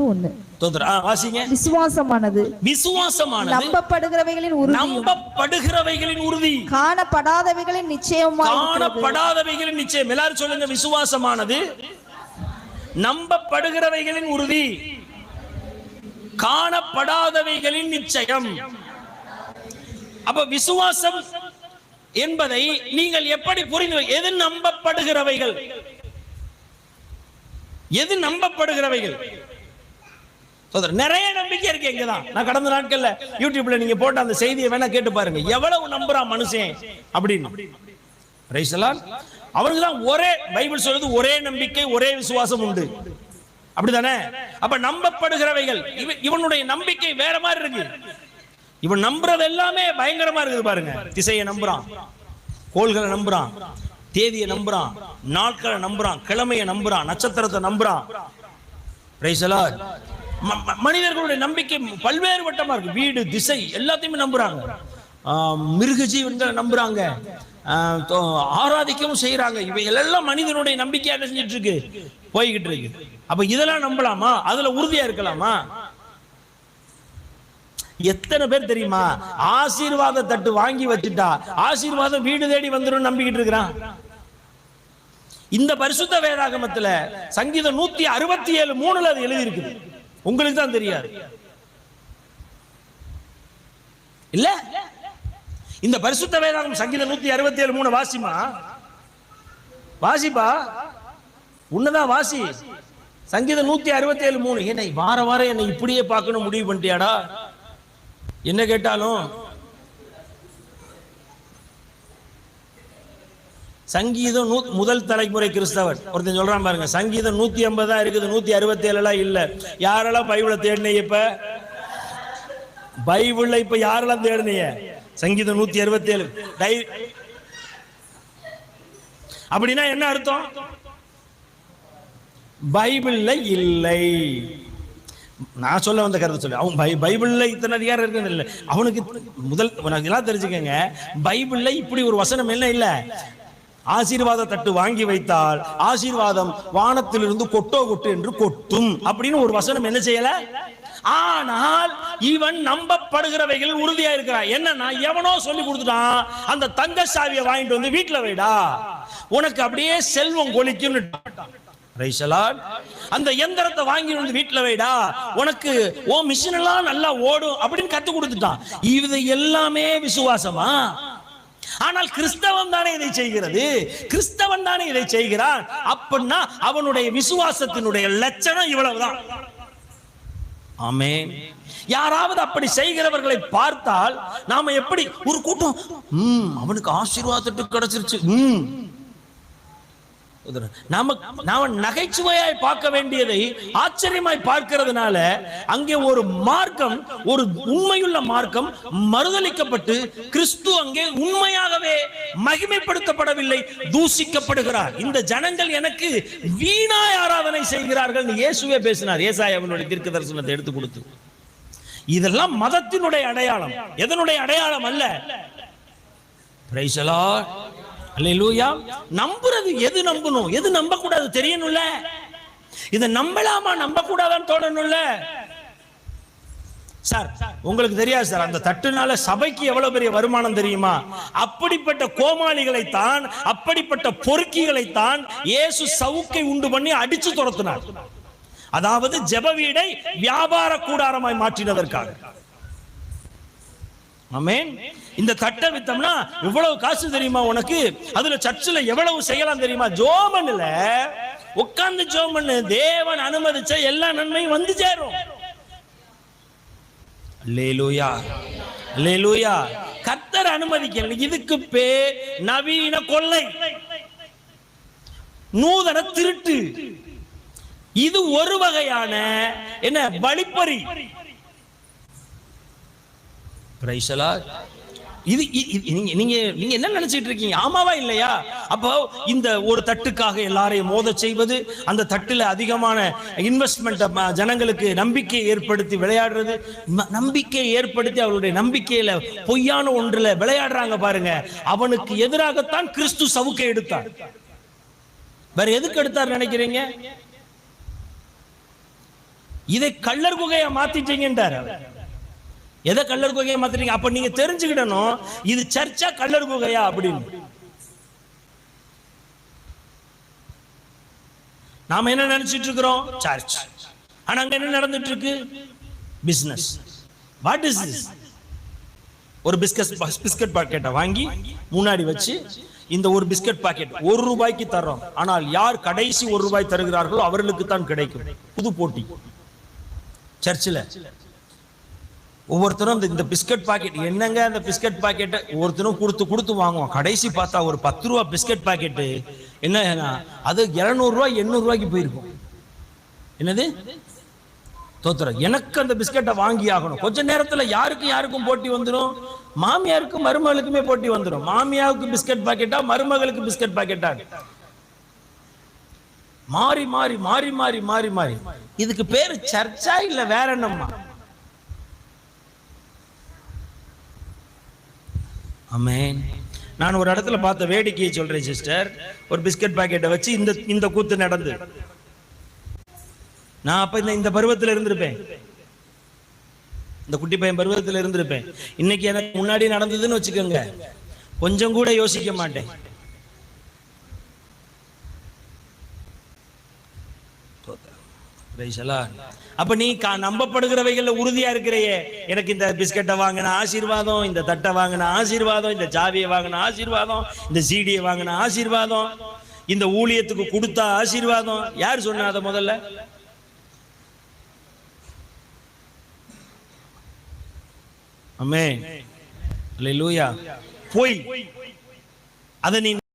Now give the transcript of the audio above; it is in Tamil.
ஒண்ணு. தோத்துற ஆ, வாசிங்க. விசுவாசமானது. விசுவாசமானது. நம்பப்படுகிறவைகளின் உறுதி. நம்பப்படுகிறவைகளின் உறுதி. காணப்படாதவைகளின் நிச்சயமா காணப்படாதவைகளின் நிச்சயம். எல்லாரும் சொல்லுங்க விசுவாசமானது. நம்பப்படுகிறவைகளின் உறுதி. காணப்படாதவைகளின் நிச்சயம். அப்ப விசுவாசம் என்பதை நீங்கள் எப்படி புரிந்து எது நம்பப்படுகிறவைகள்? எது நம்பப்படுகிறவைகள்? நிறைய நம்பிக்கை இருக்கு இங்கதான். நான் கடந்த நாட்கள்ல யூடியூப்ல நீங்க போட்ட அந்த செய்தியை வேணா கேட்டு பாருங்க. எவ்வளவு நம்புறான் மனுஷன் அப்படின்னு. Praise the அவனுக்கு தான் ஒரே பைபிள் சொல்றது ஒரே நம்பிக்கை ஒரே விசுவாசம் உண்டு. அப்படிதானே அப்ப நம்பப்படுகிறவைகள் இவனுடைய நம்பிக்கை வேற மாதிரி இருக்கு. இவன் நம்புறது எல்லாமே பயங்கரமா இருக்குது பாருங்க. திசையை நம்புறான் கோள்களை நம்புறான் தேதியை நம்புறான் நாட்களை நம்புறான் கிழமையை நம்புறான் நட்சத்திரத்தை நம்புறான். ம- மனிதர்களுடைய நம்பிக்கை பல்வேறு வட்டமா இருக்கு. வீடு திசை எல்லாத்தையுமே நம்புறாங்க. ஆஹ் மிருக ஜீவன்களை நம்புறாங்க. ஆஹ் ஆராதிக்கவும் செய்யறாங்க இவைகளெல்லாம் மனிதனுடைய நம்பிக்கையா என்ன இருக்கு போய்கிட்டு இருக்கு. அப்ப இதெல்லாம் நம்பலாமா? அதுல உறுதியா இருக்கலாமா? எத்தனை பேர் தெரியுமா? ஆசீர்வாத தட்டு வாங்கி வச்சுட்டா ஆசீர்வாதம் வீடு தேடி வந்துடும் நம்பிக்கிட்டு இருக்கிறான். இந்த பரிசுத்த வேதாகமத்துல சங்கீதம் நூத்தி அறுபத்தி ஏழு மூணுல அது எழுதி இருக்குது உங்களுக்கு தான் தெரியாது. இல்ல? இந்த பரிசுத்த வேதாகம் சங்கீதம் நூத்தி அறுபத்தி ஏழு மூணு வாசிமா? வாசிப்பா? உன்னதான் வாசி. சங்கீதம் நூத்தி அறுபத்தி ஏழு மூணு. என்னை வார வாரம் என்னை இப்படியே பார்க்கணும் முடிவு பண்ணிட்டியாடா? என்ன கேட்டாலும் சங்கீதம் நூ முதல் தலைமுறை கிறிஸ்தவர். ஒருத்தன் சொல்றான் பாருங்க சங்கீதம் நூத்தி ஐம்பதா இருக்குது நூத்தி அறுபத்தி ஏழுலாம் இல்ல. யாரெல்லாம் பைபிளை தேடினீங்க இப்ப? பைபிள்ல இப்ப யாரெல்லாம் தேடினீங்க? சங்கீதம் நூத்தி அறுபத்தி ஏழு டை அப்படின்னா என்ன அர்த்தம்? பைபிள்ல இல்லை. நான் சொல்ல வந்த கருத்து சொல்லு. அவன் பை பைபிள்ல இத்தனை அதிகாரம் இருக்கிறது இல்லை. அவனுக்கு முதல் எல்லாம் தெரிஞ்சுக்கங்க. பைபிள்ல இப்படி ஒரு வசனம் என்ன இல்ல? ஆசீர்வாத தட்டு வாங்கி வைத்தால் ஆசீர்வாதம் வானத்திலிருந்து கொட்டோ கொட்டு என்று கொட்டும் அப்படின்னு ஒரு வசனம் என்ன செய்யல? ஆனால் இவன் நம்பப்படுகிறவைகள் உறுதியா இருக்கிறான். என்னன்னா எவனோ சொல்லி கொடுத்துட்டான் அந்த தங்க சாவியை வாங்கிட்டு வந்து வீட்டுல வைடா. உனக்கு அப்படியே செல்வம் கொலிக்கும்னு அந்த எந்திரத்தை வாங்கி வந்து வீட்டுல வைடா. உனக்கு ஓ மிஷின் எல்லாம் நல்லா ஓடும் அப்படின்னு கத்து கொடுத்துட்டான். இது எல்லாமே விசுவாசமா? ஆனால் கிறிஸ்தவன் தானே இதை செய்கிறது? கிறிஸ்தவன் தானே இதை செய்கிறான்? அப்படின்னா அவனுடைய விசுவாசத்தினுடைய லட்சணம் இவ்வளவுதான். ஆமே யாராவது அப்படி செய்கிறவர்களை பார்த்தால் நாம எப்படி? ஒரு கூட்டம் அவனுக்கு ஆசீர்வாதத்துக்கு கிடைச்சிருச்சு. நாம நகைச்சுவையாய் பார்க்க வேண்டியதை ஆச்சரியமாய் பார்க்கிறதுனால அங்கே ஒரு மார்க்கம் ஒரு உண்மையுள்ள மார்க்கம் மறுதலிக்கப்பட்டு கிறிஸ்து அங்கே உண்மையாகவே மகிமைப்படுத்தப்படவில்லை தூசிக்கப்படுகிறார் இந்த ஜனங்கள் எனக்கு வீணாய் ஆராதனை செய்கிறார்கள் இயேசுவே பேசினார். ஏசாய் அவனுடைய தீர்க்க தரிசனத்தை எடுத்து கொடுத்து. இதெல்லாம் மதத்தினுடைய அடையாளம். எதனுடைய அடையாளம் அல்ல? பிரைசலா the நம்புறது எது நம்பணும்? எது நம்ப கூடாது தெரியணும்ல? இதை நம்பலாமா? நம்ப கூடாதான்னு தோணணும்ல? சார் உங்களுக்கு தெரியாது சார் அந்த தட்டுனால சபைக்கு எவ்வளவு பெரிய வருமானம் தெரியுமா? அப்படிப்பட்ட கோமாளிகளை தான் அப்படிப்பட்ட பொறுக்கிகளை தான் இயேசு சவுக்கை உண்டு பண்ணி அடிச்சு துரத்தினார். அதாவது ஜெப வீடை வியாபார கூடாரமாய் மாற்றினதற்காக. ஆமென். இந்த தட்டை வித்தம்னா எவ்வளவு காசு தெரியுமா உனக்கு? அதுல சர்ச்சில் எவ்வளவு செய்யலாம் தெரியுமா? ஜோமன்ல உட்கார்ந்து ஜோமன் தேவன் அனுமதிச்ச எல்லா நன்மையும் வந்து சேரும். அல்லேலூயா. அல்லேலூயா. கர்த்தர் அனுமதிக்கல இதுக்கு பேர் நவீன கொள்ளை. நூதன திருட்டு. இது ஒரு வகையான என்ன வழிப்பறி. பிரைசலா இது நீங்க நீங்க நீங்க என்ன நினைச்சிட்டு இருக்கீங்க? ஆமாவா இல்லையா? அப்போ இந்த ஒரு தட்டுக்காக எல்லாரையும் மோத செய்வது அந்த தட்டுல அதிகமான இன்வெஸ்ட்மெண்ட் ஜனங்களுக்கு நம்பிக்கை ஏற்படுத்தி விளையாடுறது நம்பிக்கை ஏற்படுத்தி அவருடைய நம்பிக்கையில பொய்யான ஒன்றுல விளையாடுறாங்க பாருங்க. அவனுக்கு எதிராகத்தான் கிறிஸ்து சவுக்கை எடுத்தார் வேற எதுக்கு எடுத்தார் நினைக்கிறீங்க? இதை கள்ளர் குகையா மாத்திட்டீங்கன்றார் அவர். எதை கள்ளர் குகையை மாத்துறீங்க? அப்ப நீங்க தெரிஞ்சுக்கிடணும் இது சர்ச்சா கள்ளர் குகையா அப்படின்னு. நாம என்ன நினைச்சிட்டு இருக்கிறோம்? சர்ச் ஆனா அங்க என்ன நடந்துட்டு இருக்கு பிசினஸ் வாட் இஸ் திஸ் ஒரு பிஸ்கட் பிஸ்கட் பாக்கெட்டை வாங்கி முன்னாடி வச்சு இந்த ஒரு பிஸ்கட் பாக்கெட் ஒரு ரூபாய்க்கு தர்றோம். ஆனால் யார் கடைசி ஒரு ரூபாய் தருகிறார்களோ அவர்களுக்கு தான் கிடைக்கும். புது போட்டி. சர்ச்சில் ஒவ்வொருத்தரும் இந்த- பிஸ்கட் பாக்கெட் என்னங்க அந்த பிஸ்கட் பாக்கெட்டை ஒவ்வொருத்தரும் கொடுத்து கொடுத்து வாங்குவோம். கடைசி பார்த்தா ஒரு பத்து ரூபா பிஸ்கட் பாக்கெட்டு. என்ன அது இரநூறுவா ரூபாய் எண்ணூறு ரூபாய்க்கு போயிருக்கும். என்னது? தோத்துற எனக்கு அந்த பிஸ்கட்டை வாங்கி ஆகணும். கொஞ்ச நேரத்தில் யாருக்கும் யாருக்கும் போட்டி வந்துடும் மாமியாருக்கும் மருமகளுக்குமே போட்டி வந்துடும் மாமியாவுக்கு பிஸ்கட் பாக்கெட்டா மருமகளுக்கு பிஸ்கட் பாக்கெட்டா? மாறி மாறி மாறி மாறி மாறி மாறி. இதுக்கு பேரு சர்ச்சா இல்ல வேற என்னம்மா? அமேன் நான் ஒரு இடத்துல பார்த்த வேடிக்கையை சொல்றேன் சிஸ்டர் ஒரு பிஸ்கட் பாக்கெட்டை வச்சு இந்த இந்த கூத்து நடந்து. நான் அப்ப இந்த இந்த பருவத்தில் இருந்திருப்பேன். இந்த குட்டி பையன் பருவத்தில் இருந்திருப்பேன். இன்னைக்கு எனக்கு முன்னாடி நடந்ததுன்னு வச்சுக்கோங்க. கொஞ்சம் கூட யோசிக்க மாட்டேன். அப்ப நீ நம்பப்படுகிறவைகள்ல உறுதியா இருக்கிறையே. எனக்கு இந்த பிஸ்கட்டை வாங்கின ஆசீர்வாதம் இந்த தட்டை வாங்கின ஆசீர்வாதம் இந்த ஜாவியை வாங்கின ஆசீர்வாதம் இந்த சீடியை வாங்கின ஆசீர்வாதம் இந்த ஊழியத்துக்கு கொடுத்த ஆசீர்வாதம். யார் சொன்னா அதை முதல்ல? அமே லூயா போய். அதை நீ